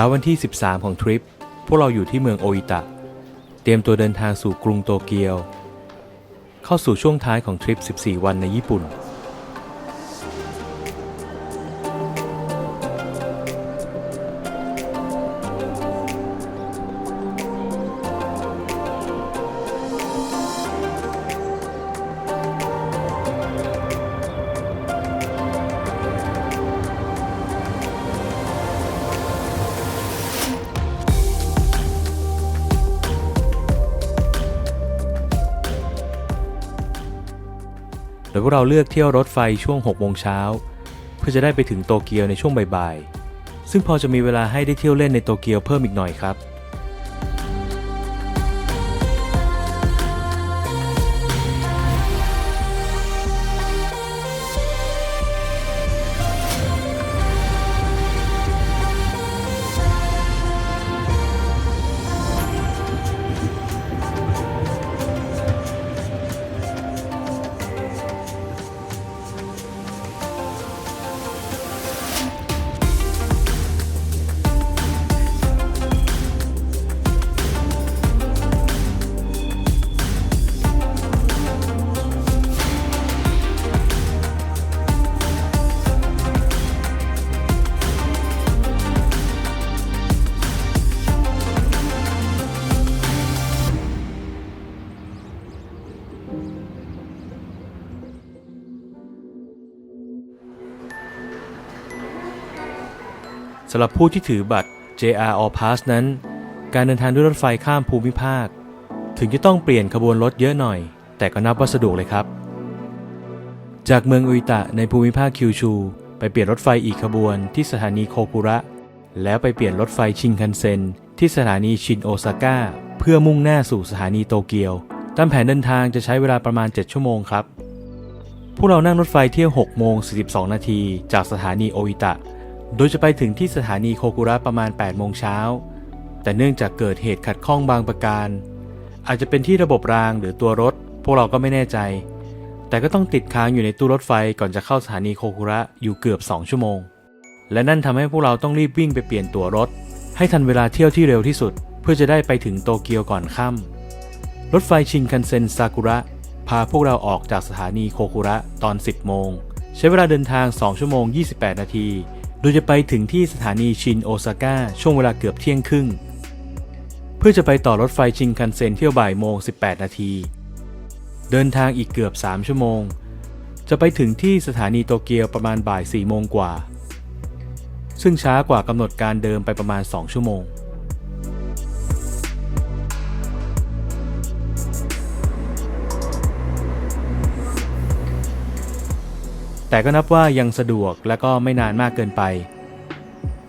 ช้าวันที่ 13 ของทริป พวกเราอยู่ที่เมืองโออิตะ เตรียมตัวเดินทางสู่กรุงโตเกียว เข้าสู่ช่วงท้ายของทริป 14 วันในญี่ปุ่น โดยพวกเราเลือกเที่ยวรถไฟช่วง6โมงเช้าเพื่อจะได้ไปถึงโตเกียวในช่วงบ่ายๆ ซึ่งพอจะมีเวลาให้ได้เที่ยวเล่นในโตเกียวเพิ่มอีกหน่อยครับ สำหรับผู้ที่ถือบัตร JR All Pass นั้น การเดินทางด้วยรถไฟข้ามภูมิภาค ถึงจะต้องเปลี่ยนขบวนรถเยอะหน่อย แต่ก็นับว่าสะดวกเลยครับ จากเมืองอุยตะในภูมิภาคคิวชู ไปเปลี่ยนรถไฟอีกขบวนที่สถานีโคกุระ แล้วไปเปลี่ยนรถไฟชินคันเซ็นที่สถานีชินโอซาก้าเพื่อมุ่งหน้าสู่สถานีโตเกียว ตามแผนเดินทางจะใช้เวลาประมาณ 7 ชั่วโมงครับ พวกเรานั่งรถไฟเที่ยว 6 โมง 42 นาที จากสถานีโออิตะ โดยจะไปถึงที่สถานีโคกุระประมาณ 8 โมงเช้า แต่เนื่องจากเกิดเหตุขัดข้องบางประการ อาจจะเป็นที่ระบบรางหรือตัวรถ พวกเราก็ไม่แน่ใจ แต่ก็ต้องติดค้างอยู่ในตู้รถไฟก่อนจะเข้าสถานีโคกุระอยู่เกือบ 2 ชั่วโมง และนั่นทำให้พวกเราต้องรีบวิ่งไปเปลี่ยนตั๋วรถ ให้ทันเวลาเที่ยวที่เร็วที่สุด เพื่อจะได้ไปถึงโตเกียวก่อนค่ำรถไฟชินคันเซ็นซากุระพาพวกเราออกจากสถานีโคคุระตอน 10 โมง ใช้เวลาเดินทาง 2 ชั่วโมง 28 นาที โดยจะไปถึงที่สถานีชินโอซาก้าช่วงเวลาเกือบเที่ยงครึ่ง เพื่อจะไปต่อรถไฟชินคันเซ็นเที่ยวบ่ายโมง 18 นาที เดินทางอีกเกือบ 3 ชั่วโมง จะไปถึงที่สถานีโตเกียวประมาณบ่าย 4 โมงกว่า ซึ่งช้ากว่ากำหนดการเดิมไปประมาณ 2 ชั่วโมง แต่ก็นับว่ายังสะดวกและก็ไม่นานมากเกินไป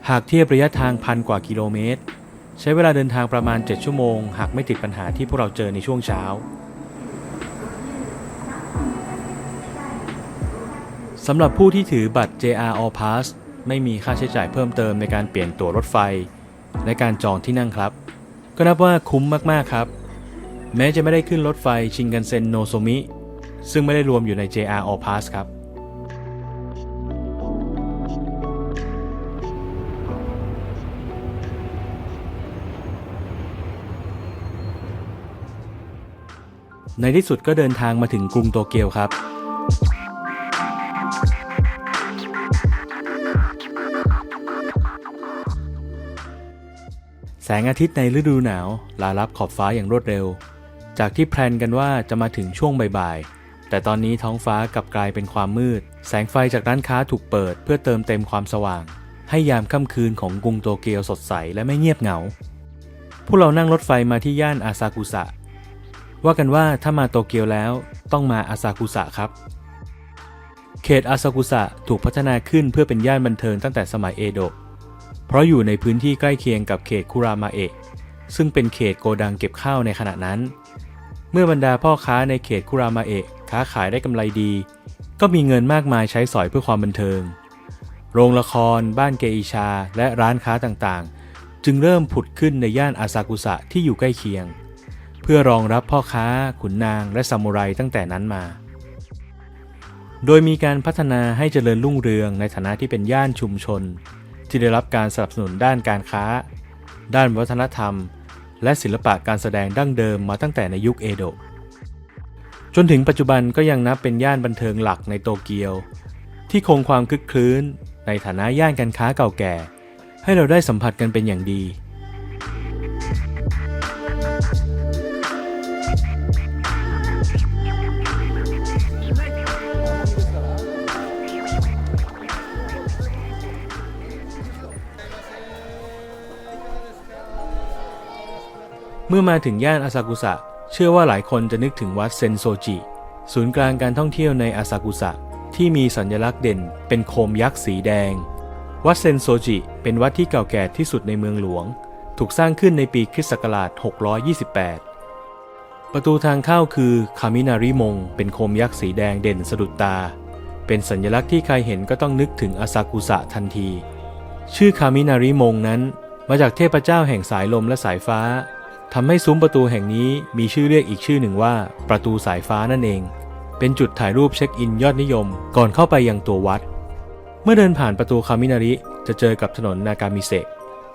หากเทียบระยะทางพันกว่ากิโลเมตร ใช้เวลาเดินทางประมาณ 7 ชั่วโมง หากไม่ติดปัญหาที่พวกเราเจอในช่วงเช้า สำหรับผู้ที่ถือบัตร JR All Pass ไม่มีค่าใช้จ่ายเพิ่มเติมในการเปลี่ยนตั๋วรถไฟ และการจองที่นั่งครับ ก็นับว่าคุ้มมากๆครับ แม้จะไม่ได้ขึ้นรถไฟชินกันเซ็นโนโซมิ ซึ่งไม่ได้รวมอยู่ใน JR All Pass ครับ ในที่สุดก็เดินทางมาถึงกรุงโตเกียวครับ แสงอาทิตย์ในฤดูหนาวลาลับขอบฟ้าอย่างรวดเร็ว จากที่แพลนกันว่าจะมาถึงช่วงบ่ายๆ แต่ตอนนี้ท้องฟ้ากลับกลายเป็นความมืด แสงไฟจากร้านค้าถูกเปิดเพื่อเติมเต็มความสว่าง ให้ยามค่ำคืนของกรุงโตเกียวสดใสและไม่เงียบเหงา พวกเรานั่งรถไฟมาที่ย่านอาซากุสะ ว่ากันว่าถ้ามาโตเกียวแล้วต้องมาอาซากุสะครับ เขตอาซากุสะถูกพัฒนาขึ้นเพื่อเป็นย่านบันเทิงตั้งแต่สมัยเอโดะ เพราะอยู่ในพื้นที่ใกล้เคียงกับเขตคุรามาเอะ ซึ่งเป็นเขตโกดังเก็บข้าวในขณะนั้น เมื่อบรรดาพ่อค้าในเขตคุรามาเอะค้าขายได้กำไรดี ก็มีเงินมากมายใช้สอยเพื่อความบันเทิง โรงละคร บ้านเกอิชา และร้านค้าต่างๆ จึงเริ่มผุดขึ้นในย่านอาซากุสะที่อยู่ใกล้เคียง พื่อรองรับพ่อค้า ขุนนางและซามูไรตั้งแต่นั้นมา โดยมีการพัฒนาให้เจริญรุ่งเรืองในฐานะที่เป็นย่านชุมชน ที่ได้รับการสนับสนุนด้านการค้า ด้านวัฒนธรรม และศิลปะการแสดงดั้งเดิมมาตั้งแต่ในยุคเอโดะ จนถึงปัจจุบันก็ยังนับเป็นย่านบันเทิงหลักในโตเกียว ที่คงความคึกคลื้นในฐานะย่านการค้าเก่าแก่ ให้เราได้สัมผัสกันเป็นอย่างดี เมื่อมาถึงย่านอาซากุสะ เชื่อว่าหลายคนจะนึกถึงวัดเซนโซจิ ศูนย์กลางการท่องเที่ยวในอาซากุสะที่มีสัญลักษณ์เด่น เป็นโคมยักษ์สีแดง วัดเซนโซจิ เป็นวัดที่เก่าแก่ที่สุดในเมืองหลวง ถูกสร้างขึ้นในปีคริสต์ศักราช 628 ประตูทางเข้าคือคามินาริมง เป็นโคมยักษ์สีแดงเด่นสะดุดตา เป็นสัญลักษณ์ที่ใครเห็นก็ต้องนึกถึงอาซากุสะทันที ชื่อคามินาริมงนั้น มาจากเทพเจ้าแห่งสายลมและสายฟ้า ทำให้ซุ้มประตูแห่งนี้มีชื่อเรียกอีกชื่อหนึ่งว่า ประตูสายฟ้านั่นเอง เป็นจุดถ่ายรูปเช็คอินยอดนิยม ก่อนเข้าไปยังตัววัด เมื่อเดินผ่านประตูคามินาริจะเจอกับถนนนากามิเซะ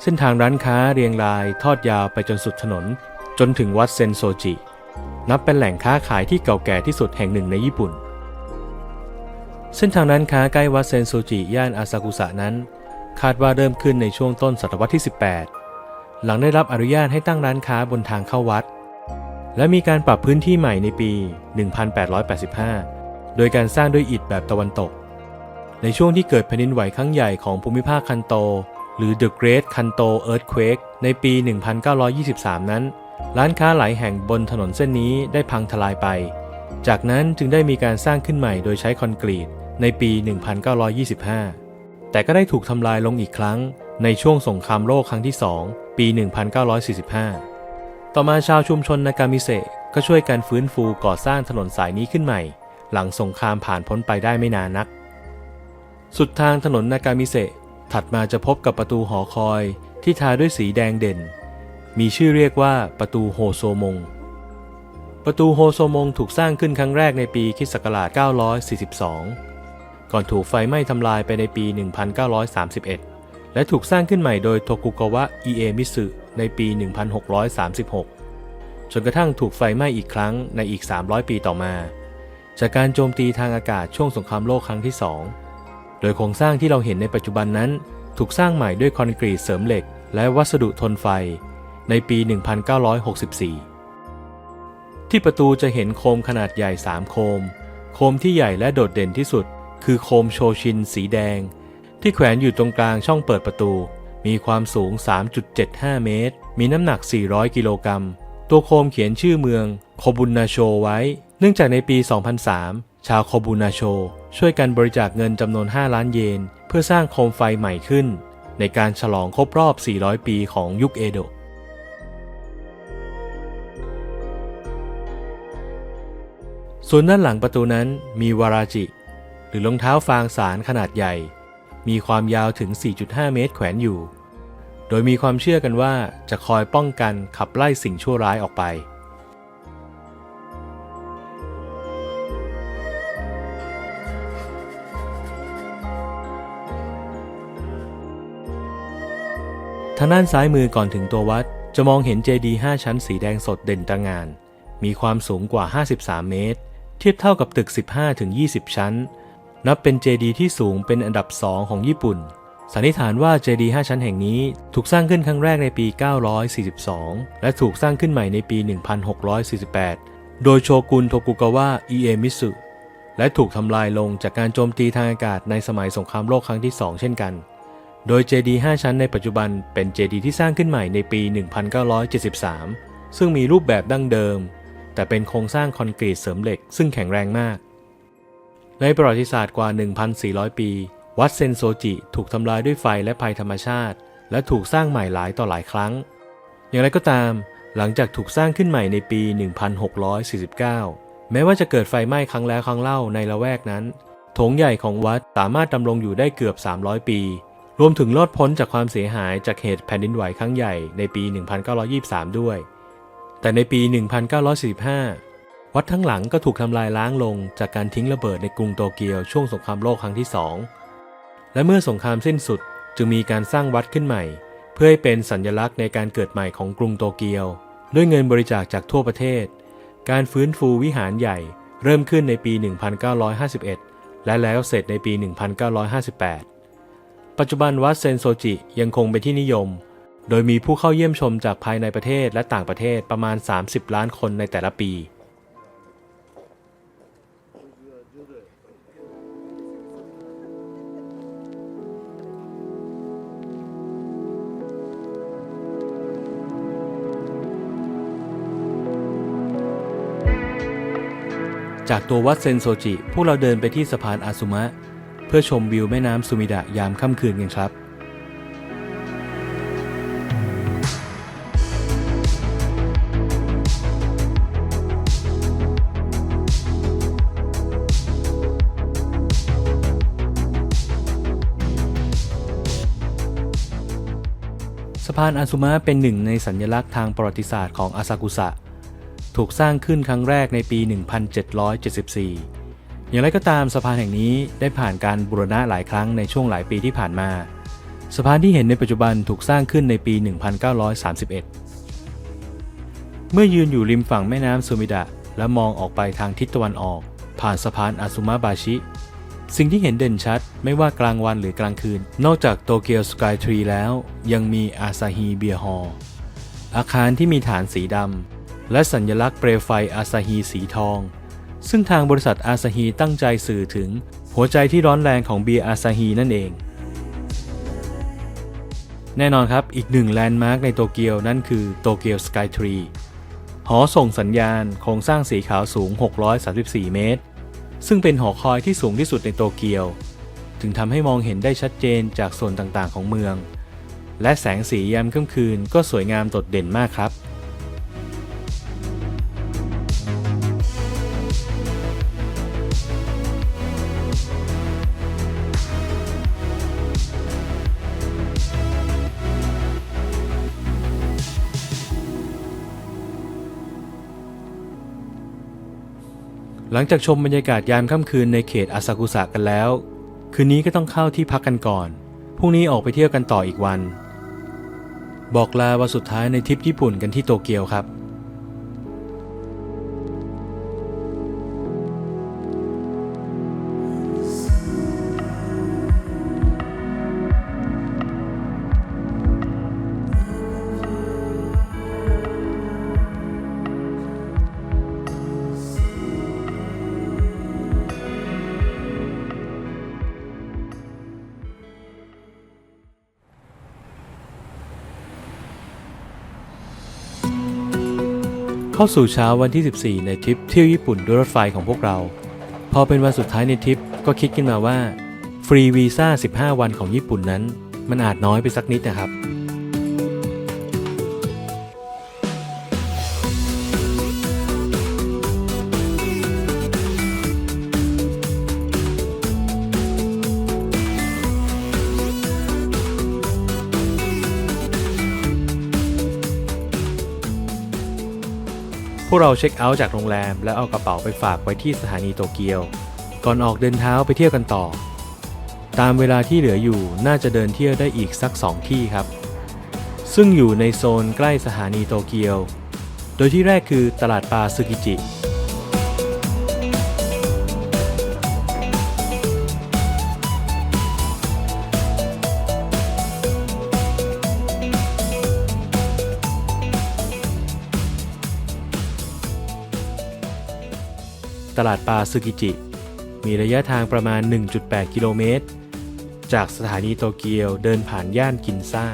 เส้นทางร้านค้าเรียงรายทอดยาวไปจนสุดถนน จนถึงวัดเซนโซจิ นับเป็นแหล่งค้าขายที่เก่าแก่ที่สุดแห่งหนึ่งในญี่ปุ่น เส้นทางร้านค้าใกล้วัดเซนโซจิย่านอาซากุสะนั้น คาดว่าเริ่มขึ้นในช่วงต้นศตวรรษที่ 18 หลังได้รับอนุญาตให้ตั้งร้านค้าบนทางเข้าวัด และมีการปรับพื้นที่ใหม่ในปี 1885 โดยการสร้างด้วยอิฐแบบตะวันตก ในช่วงที่เกิดแผ่นดินไหวครั้งใหญ่ของภูมิภาคคันโต หรือ The Great Kanto Earthquake ในปี 1923 นั้น ร้านค้าหลายแห่งบนถนนเส้นนี้ได้พังทลายไป จากนั้นจึงได้มีการสร้างขึ้นใหม่โดยใช้คอนกรีตในปี 1925 แต่ก็ได้ถูกทำลายลงอีกครั้งในช่วงสงครามโลกครั้งที่2 ปี 1945 ต่อมาชาวชุมชนนากามิเซก็ช่วยกันฟื้นฟูก่อสร้างถนนสายนี้ขึ้นใหม่ หลังสงครามผ่านพ้นไปได้ไม่นานนัก สุดทางถนนนากามิเซถัดมาจะพบกับประตูหอคอยที่ทาด้วยสีแดงเด่น มีชื่อเรียกว่าประตูโฮโซมง ประตูโฮโซมงถูกสร้างขึ้นครั้งแรกในปีคริสต์ศักราช942 ก่อนถูกไฟไหม้ทำลายไปในปี 1931 และถูกสร้างขึ้นใหม่โดยโทกุกาวะอิเอมิสึในปี 1636 จนกระทั่งถูกไฟไหม้อีกครั้งในอีก 300 ปีต่อมา จากการโจมตีทางอากาศช่วงสงครามโลกครั้งที่ 2 โดยโครงสร้างที่เราเห็นในปัจจุบันนั้น ถูกสร้างใหม่ด้วยคอนกรีตเสริมเหล็ก และวัสดุทนไฟในปี 1964 ที่ประตูจะเห็นโคมขนาดใหญ่ 3 โคม โคมที่ใหญ่และโดดเด่นที่สุด คือโคมโชชินสีแดง ที่แขวนอยู่ตรงกลางช่องเปิดประตู มีความสูง 3.75 เมตร มีน้ำหนัก 400 กิโลกรัม ตัวโคมเขียนชื่อเมืองโคบุนนาโชไว้ เนื่องจากในปี 2003 ชาวโคบุนาโช ช่วยกันบริจาคเงินจำนวน 5 ล้านเยน เพื่อสร้างโคมไฟใหม่ขึ้น ในการฉลองครบรอบ 400 ปีของยุคเอโดะส่วนด้านหลังประตูนั้นมีวาราจิ หรือรองเท้าฟางสารขนาดใหญ่ มีความยาวถึง 4.5 เมตรแขวนอยู่ โดยมีความเชื่อกันว่าจะคอยป้องกันขับไล่สิ่งชั่วร้ายออกไป ทางด้านซ้ายมือก่อนถึงตัววัด จะมองเห็นเจดีย์5ชั้นสีแดงสดเด่นตระหงาน มีความสูงกว่า 53 เมตร เทียบเท่ากับตึก 15-20 ชั้น นับเป็นเจดีย์ที่สูงเป็นอันดับ2ของญี่ปุ่น สันนิษฐานว่าเจดีย์5ชั้นแห่งนี้ถูกสร้างขึ้นครั้งแรกในปี 942 และถูกสร้างขึ้นใหม่ในปี 1648 โดยโชกุนโทกุกาวะอิเอมิสึและถูกทำลายลงจากการโจมตีทางอากาศในสมัยสงครามโลกครั้งที่ 2 เช่นกัน โดยเจดีย์5ชั้นในปัจจุบันเป็นเจดีย์ที่สร้างขึ้นใหม่ในปี 1973 ซึ่งมีรูปแบบดั้งเดิม แต่เป็นโครงสร้างคอนกรีตเสริมเหล็กซึ่งแข็งแรงมาก ในประวัติศาสตร์กว่า 1,400 ปี วัดเซนโซจิถูกทำลายด้วยไฟและภัยธรรมชาติ และถูกสร้างใหม่หลายต่อหลายครั้ง อย่างไรก็ตาม หลังจากถูกสร้างขึ้นใหม่ในปี 1649 แม้ว่าจะเกิดไฟไหม้ครั้งแล้วครั้งเล่าในละแวกนั้นโถงใหญ่ของวัดสามารถดำรงอยู่ได้เกือบ 300 ปี รวมถึงรอดพ้นจากความเสียหายจากเหตุแผ่นดินไหวครั้งใหญ่ในปี 1923 ด้วย แต่ในปี 1945 วัดทั้งหลังก็ถูกทำลายล้างลงจากการทิ้งระเบิดในกรุงโตเกียวช่วงสงครามโลกครั้งที่2และเมื่อสงครามสิ้นสุดจึงมีการสร้างวัดขึ้นใหม่ เพื่อให้เป็นสัญลักษณ์ในการเกิดใหม่ของกรุงโตเกียว ด้วยเงินบริจาคจากทั่วประเทศ การฟื้นฟูวิหารใหญ่เริ่มขึ้นในปี 1951 และแล้วเสร็จในปี 1958 ปัจจุบันวัดเซนโซจิยังคงเป็นที่นิยม โดยมีผู้เข้าเยี่ยมชมจากภายในประเทศและต่างประเทศประมาณ 30 ล้านคนในแต่ละปี จากตัววัดเซนโซจิ พวกเราเดินไปที่สะพานอาซุมะ เพื่อชมวิวแม่น้ำซูมิดะยามค่ำคืนกันครับานอาซุมะเป็นหนึ่งในสัญลักษณ์ทางประวัติศาสตร์ของอาซากุสะ ถูกสร้างขึ้นครั้งแรกในปี 1774 อย่างไรก็ตามสะพานแห่งนี้ได้ผ่านการบูรณะหลายครั้งในช่วงหลายปีที่ผ่านมา สะพานที่เห็นในปัจจุบันถูกสร้างขึ้นในปี 1931 เมื่อยืนอยู่ริมฝั่งแม่น้ำซูมิดะ และมองออกไปทางทิศตะวันออก ผ่านสะพานอาซุมะบาชิ สิ่งที่เห็นเด่นชัดไม่ว่ากลางวันหรือกลางคืน นอกจากโตเกียวสกายทรีแล้ว ยังมีอาซาฮีเบียร์ฮอลอาคารที่มีฐานสีดำและสัญลักษณ์เปลวไฟอาซาฮีสีทอง ซึ่งทางบริษัทอาซาฮีตั้งใจสื่อถึง หัวใจที่ร้อนแรงของเบียร์อาซาฮีนั่นเอง แน่นอนครับอีกหนึ่งแลนด์มาร์กในโตเกียวนั่นคือโตเกียวสกายทรีหอส่งสัญญาณโครงสร้างสีขาวสูง 634 เมตร ซึ่งเป็นหอคอยที่สูงที่สุดในโตเกียว ถึงทำให้มองเห็นได้ชัดเจนจากส่วนต่างๆของเมือง และแสงสียามค่ำคืนก็สวยงามโดดเด่นมากครับ หลังจากชมบรรยากาศยามค่ำคืนในเขตอาซากุสะกันแล้ว คืนนี้ก็ต้องเข้าที่พักกันก่อน พรุ่งนี้ออกไปเที่ยวกันต่ออีกวัน บอกลาวันสุดท้ายในทริปญี่ปุ่นกันที่โตเกียวครับ เข้าสู่เช้าวันที่ 14 ในทริปเที่ยวญี่ปุ่นด้วยรถไฟของพวกเรา พอเป็นวันสุดท้ายในทริปก็คิดขึ้นมาว่า ฟรีวีซ่า 15 วันของญี่ปุ่นนั้น มันอาจน้อยไปสักนิดนะครับ วกเราเช็คเอาท์จากโรงแรม แล้วเอากระเป๋าไปฝากไว้ที่สถานีโตเกียว ก่อนออกเดินเท้าไปเที่ยวกันต่อ ตามเวลาที่เหลืออยู่น่าจะเดินเที่ยวได้อีกสัก 2 ที่ครับ ซึ่งอยู่ในโซนใกล้สถานีโตเกียว โดยที่แรกคือตลาดปลาซึกิจิ ตลาดปลาซึกิจิ มีระยะทางประมาณ 1.8 กิโลเมตร จากสถานีโตเกียวเดินผ่านย่านกินซ่า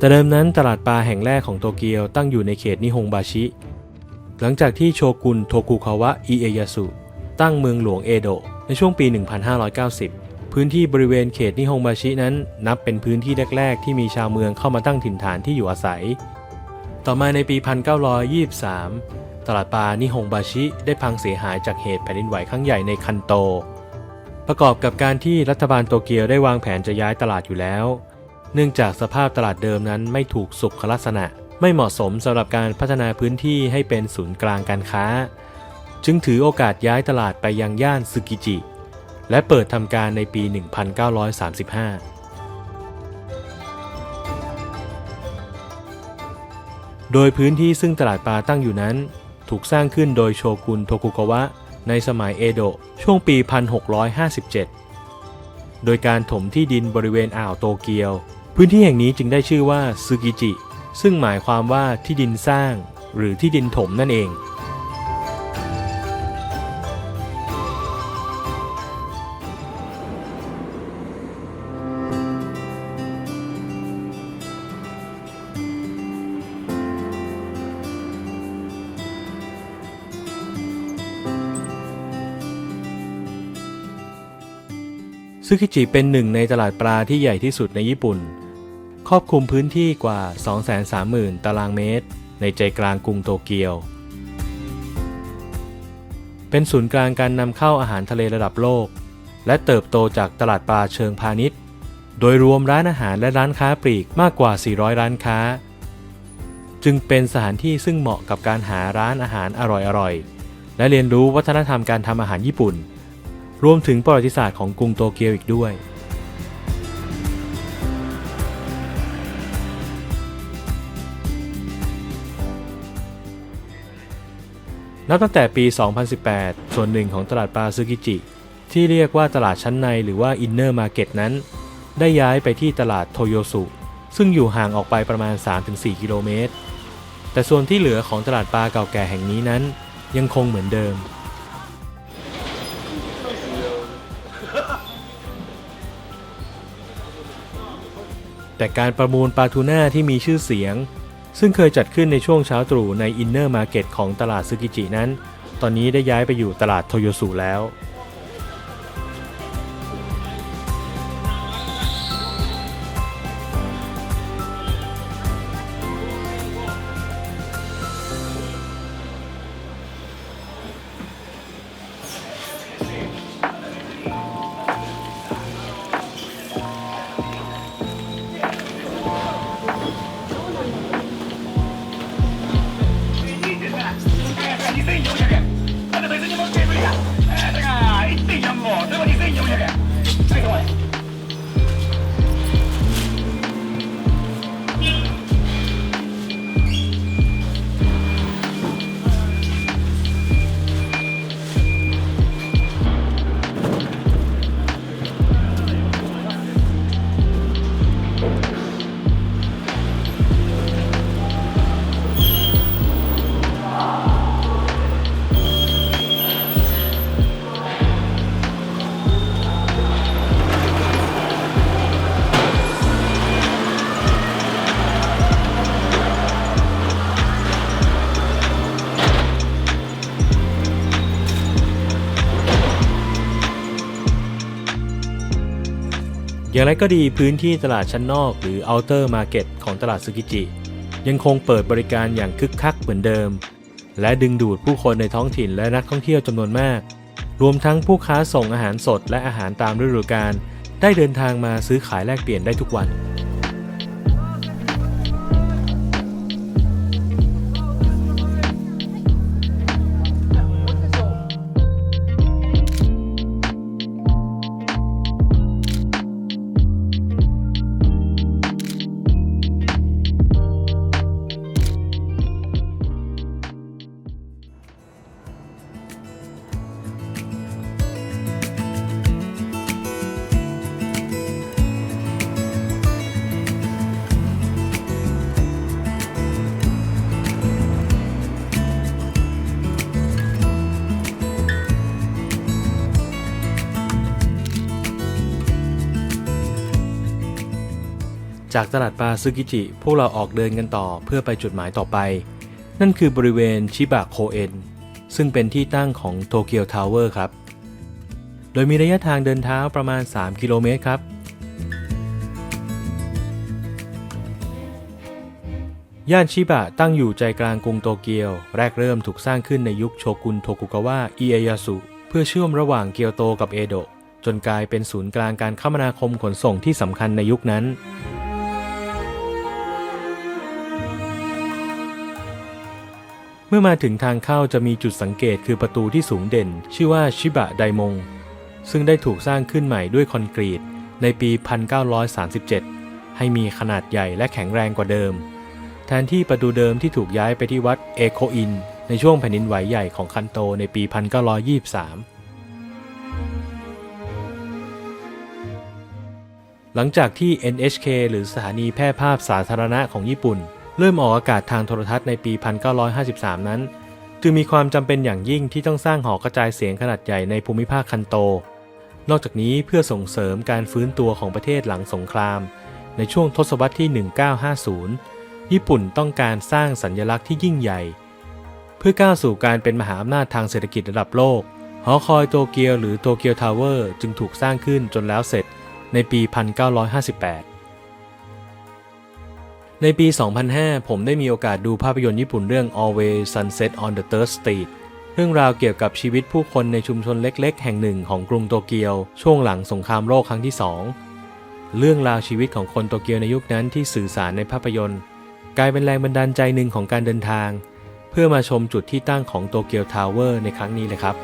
แต่เดิมนั้นตลาดปลาแห่งแรกของโตเกียวตั้งอยู่ในเขตนิฮงบาชิ หลังจากที่โชกุนโทกุคาวะอิเอยาสุตั้งเมืองหลวงเอโดะในช่วงปี 1590 พื้นที่บริเวณเขตนิฮงบาชินั้นนับเป็นพื้นที่แรก ๆ ที่มีชาวเมืองเข้ามาตั้งถิ่นฐานที่อยู่อาศัย ต่อมาในปี 1923 ตลาดปลานิฮงบาชิได้พังเสียหายจากเหตุแผ่นดินไหวครั้งใหญ่ในคันโต ประกอบกับการที่รัฐบาลโตเกียวได้วางแผนจะย้ายตลาดอยู่แล้ว เนื่องจากสภาพตลาดเดิมนั้นไม่ถูกสุขลักษณะ ไม่เหมาะสมสำหรับการพัฒนาพื้นที่ให้เป็นศูนย์กลางการค้า จึงถือโอกาสย้ายตลาดไปยังย่านซึกิจิ และเปิดทำการในปี 1935 โดยพื้นที่ซึ่งตลาดปลาตั้งอยู่นั้น ถูกสร้างขึ้นโดยโชกุนโทกุกาวะในสมัยเอโดะช่วงปี 1657 โดยการถมที่ดินบริเวณอ่าวโตเกียว พื้นที่แห่งนี้จึงได้ชื่อว่าซึกิจิ ซึ่งหมายความว่าที่ดินสร้าง หรือที่ดินถมนั่นเอง ซึกิจิเป็นหนึ่งในตลาดปลาที่ใหญ่ที่สุดในญี่ปุ่น ครอบคลุมพื้นที่กว่า 230,000 ตารางเมตร ในใจกลางกรุงโตเกียว เป็นศูนย์กลางการนำเข้าอาหารทะเลระดับโลก และเติบโตจากตลาดปลาเชิงพาณิชย์ โดยรวมร้านอาหารและร้านค้าปลีกมากกว่า 400 ร้านค้า จึงเป็นสถานที่ซึ่งเหมาะกับการหาร้านอาหารอร่อยๆ และเรียนรู้วัฒนธรรมการทำอาหารญี่ปุ่น รวมถึงประวัติศาสตร์ของกรุงโตเกียวอีกด้วย นับตั้งแต่ปี 2018 ส่วนหนึ่งของตลาดปลาซึกิจิ ที่เรียกว่าตลาดชั้นในหรือว่าอินเนอร์มาร์เก็ตนั้น ได้ย้ายไปที่ตลาดโทโยสุซึ่งอยู่ห่างออกไปประมาณ 3-4 กิโลเมตร แต่ส่วนที่เหลือของตลาดปลาเก่าแก่แห่งนี้นั้น ยังคงเหมือนเดิม แต่การประมูลปลาทูน่าที่มีชื่อเสียง ซึ่งเคยจัดขึ้นในช่วงเช้าตรู่ในอินเนอร์มาร์เก็ตของตลาดซึกิจินั้น ตอนนี้ได้ย้ายไปอยู่ตลาดโทโยสุแล้ว อย่างไรก็ดีพื้นที่ตลาดชั้นนอกหรือ Outer Market ของตลาดซูกิจิ ยังคงเปิดบริการอย่างคึกคักเหมือนเดิม และดึงดูดผู้คนในท้องถิ่นและนักท่องเที่ยวจำนวนมาก รวมทั้งผู้ค้าส่งอาหารสดและอาหารตามฤดูกาลได้เดินทางมาซื้อขายแลกเปลี่ยนได้ทุกวัน จากตลาดปลาซึกิจิ พวกเราออกเดินกันต่อเพื่อไปจุดหมายต่อไป นั่นคือบริเวณชิบะโคเอนซึ่งเป็นที่ตั้งของโตเกียวทาวเวอร์ครับ โดยมีระยะทางเดินเท้าประมาณ 3 กิโลเมตรครับ ย่านชิบะตั้งอยู่ใจกลางกรุงโตเกียว แรกเริ่มถูกสร้างขึ้นในยุคโชกุนโทกุกาวะอิเอยาสุเพื่อเชื่อมระหว่างเกียวโตกับเอโดะจนกลายเป็นศูนย์กลางการคมนาคมขนส่งที่สำคัญในยุคนั้น เมื่อมาถึงทางเข้าจะมีจุดสังเกตคือประตูที่สูงเด่น ชื่อว่าชิบะไดมง ซึ่งได้ถูกสร้างขึ้นใหม่ด้วยคอนกรีต ในปี 1937 ให้มีขนาดใหญ่และแข็งแรงกว่าเดิม แทนที่ประตูเดิมที่ถูกย้ายไปที่วัดเอโคอิน ในช่วงแผ่นดินไหวใหญ่ของคันโตในปี 1923หลังจากที่ NHK หรือสถานีแพร่ภาพสาธารณะของญี่ปุ่น เริ่มออกอากาศทางโทรทัศน์ในปี 1953 นั้น จึงมีความจำเป็นอย่างยิ่งที่ต้องสร้างหอกระจายเสียงขนาดใหญ่ในภูมิภาคคันโต นอกจากนี้เพื่อส่งเสริมการฟื้นตัวของประเทศหลังสงคราม ในช่วงทศวรรษที่ 1950 ญี่ปุ่นต้องการสร้างสัญญลักษณ์ที่ยิ่งใหญ่ เพื่อก้าวสู่การเป็นมหาอำนาจทางเศรษฐกิจระดับโลก หอคอยโตเกียวหรือโตเกียวทาวเวอร์จึงถูกสร้างขึ้นจนแล้วเสร็จในปี 1958 ในปี 2005 ผมได้มีโอกาสดูภาพยนตร์ญี่ปุ่นเรื่อง Always Sunset on the Third Street เรื่องราวเกี่ยวกับชีวิตผู้คนในชุมชนเล็ก ๆ แห่งหนึ่งของกรุงโตเกียว ช่วงหลังสงครามโลกครั้งที่สองเรื่องราวชีวิตของคนโตเกียวในยุคนั้นที่สื่อสารในภาพยนตร์ กลายเป็นแรงบันดาลใจหนึ่งของการเดินทาง เพื่อมาชมจุดที่ตั้งของโตเกียวทาวเวอร์ในครั้งนี้เลยครับ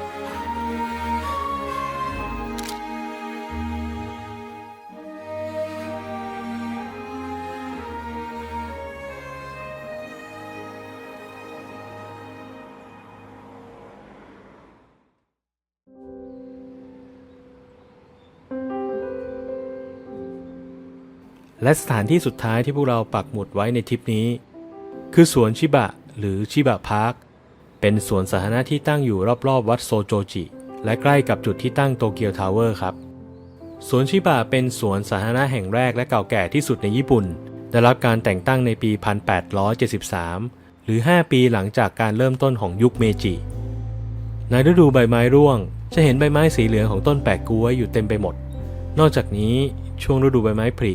และสถานที่สุดท้ายที่พวกเราปักหมุดไว้ในทริปนี้ คือสวนชิบะหรือชิบะพาร์ค เป็นสวนสาธารณะที่ตั้งอยู่รอบๆ วัดโซโจจิ และใกล้กับจุดที่ตั้งโตเกียวทาวเวอร์ครับ สวนชิบะเป็นสวนสาธารณะแห่งแรกและเก่าแก่ที่สุดในญี่ปุ่น ได้รับการแต่งตั้งในปี 1873 หรือ 5 ปีหลังจากการเริ่มต้นของยุคเมจิ ในฤดูใบไม้ร่วง จะเห็นใบไม้สีเหลืองของต้นแปะกล้วยอยู่เต็มไปหมด นอกจากนี้ช่วงฤดูใบไม้ผลิ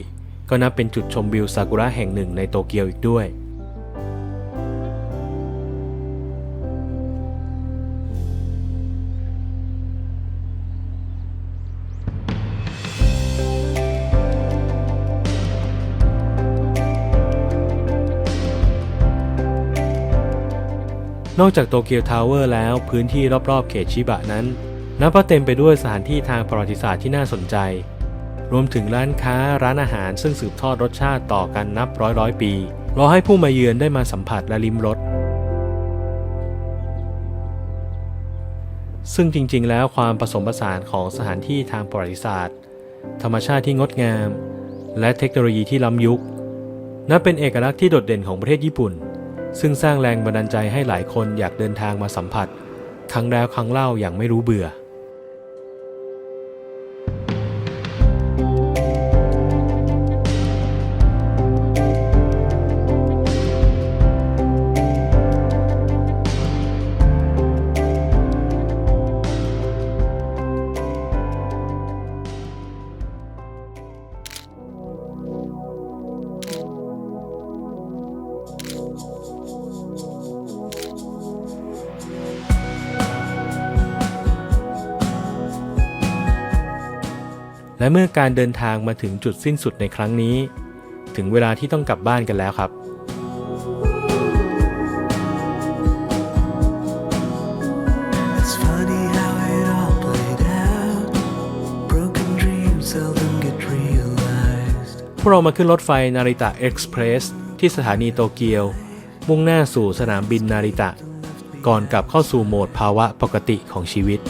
ก็นับเป็นจุดชมวิวซากุระแห่งหนึ่งในโตเกียวอีกด้วย นอกจากโตเกียวทาวเวอร์แล้วพื้นที่รอบๆเขตชิบะนั้น นับว่าเต็มไปด้วยสถานที่ทางประวัติศาสตร์ที่น่าสนใจ รวมถึงร้านค้าร้านอาหารซึ่งสืบทอดรสชาติต่อกันนับร้อยร้อยปี รอให้ผู้มาเยือนได้มาสัมผัสและลิ้มรสซึ่งจริงๆ แล้วความผสมผสานของสถานที่ทางประวัติศาสตร์ ธรรมชาติที่งดงาม และเทคโนโลยีที่ล้ำยุค นับเป็นเอกลักษณ์ที่โดดเด่นของประเทศญี่ปุ่น ซึ่งสร้างแรงบันดาลใจให้หลายคนอยากเดินทางมาสัมผัส ครั้งแล้วครั้งเล่าอย่างไม่รู้เบื่อ เมื่อการเดินทางมาถึงจุดสิ้นสุดในครั้งนี้ ถึงเวลาที่ต้องกลับบ้านกันแล้วครับ It's funny how it all played out. Broken dreams seldom get realized. พวกเรามาขึ้นรถไฟนาริตะเอ็กซ์เพรสที่สถานีโตเกียว มุ่งหน้าสู่สนามบินนาริตะ ก่อนกลับเข้าสู่โหมดภาวะปกติของชีวิต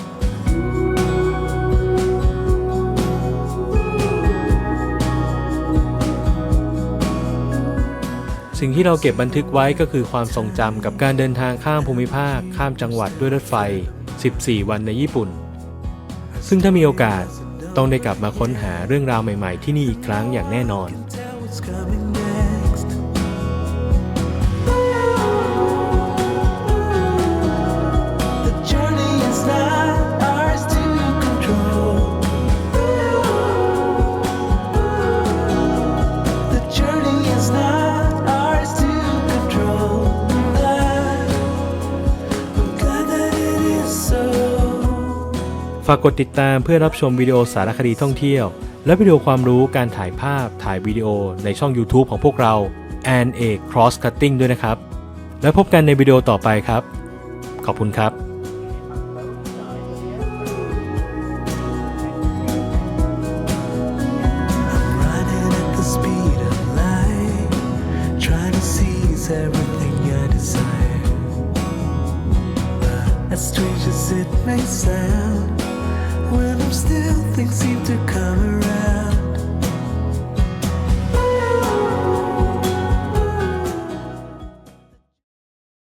สิ่งที่เราเก็บบันทึกไว้ก็คือความทรงจำกับการเดินทางข้ามภูมิภาค ข้ามจังหวัดด้วยรถไฟ 14 วันในญี่ปุ่น ซึ่งถ้ามีโอกาสต้องได้กลับมาค้นหาเรื่องราวใหม่ ๆ ที่นี่อีกครั้งอย่างแน่นอน ฝากกดติดตามเพื่อรับชมวิดีโอสารคดีท่องเที่ยว และวิดีโอความรู้การถ่ายภาพถ่ายวิดีโอในช่อง YouTube ของพวกเรา and a cross cutting ด้วยนะครับ แล้วพบกันในวิดีโอต่อไปครับ ขอบคุณครับ